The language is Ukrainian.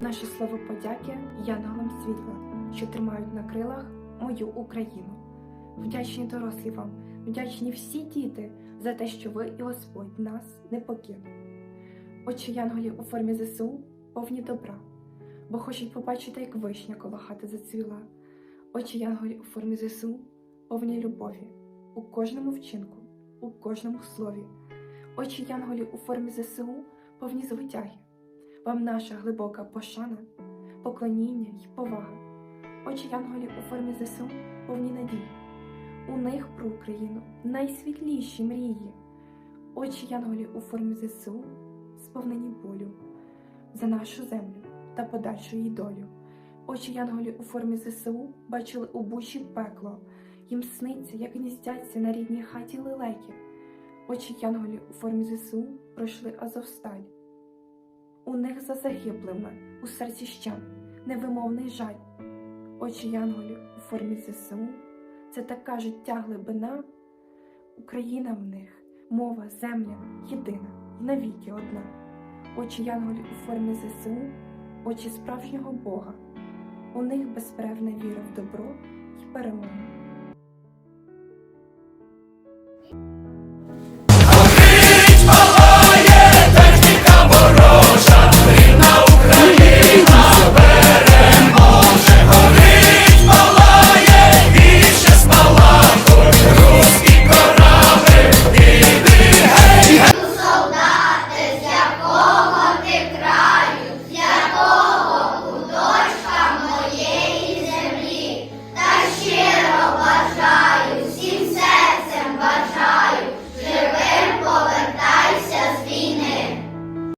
Наше слово подяки янголам світла, що тримають на крилах мою Україну. Вдячні дорослі вам, вдячні всі діти за те, що ви і Господь нас не покинув. Очі янголів у формі ЗСУ повні добра, бо хочуть побачити, як вишня коло хати зацвіла. Очі янголів у формі ЗСУ повні любові у кожному вчинку, у кожному слові. Очі янголів у формі ЗСУ повні звитяги. Вам наша глибока пошана, поклоніння й повага. Очі янголів у формі ЗСУ повні надії. У них про Україну найсвітліші мрії. Очі янголів у формі ЗСУ сповнені болю за нашу землю та подальшу її долю. Очі янголів у формі ЗСУ бачили у бучі пекло. Їм сниться, як гніздяться на рідній хаті лелеки. Очі янголів у формі ЗСУ пройшли Азовсталь. У них за загиблими у серці щем невимовний жаль. Очі янголів у формі ЗСУ це така життя глибина. Україна в них, мова, земля єдина і навіки одна. Очі янголів у формі ЗСУ, очі справжнього Бога. У них безперервна віра в добро і перемогу.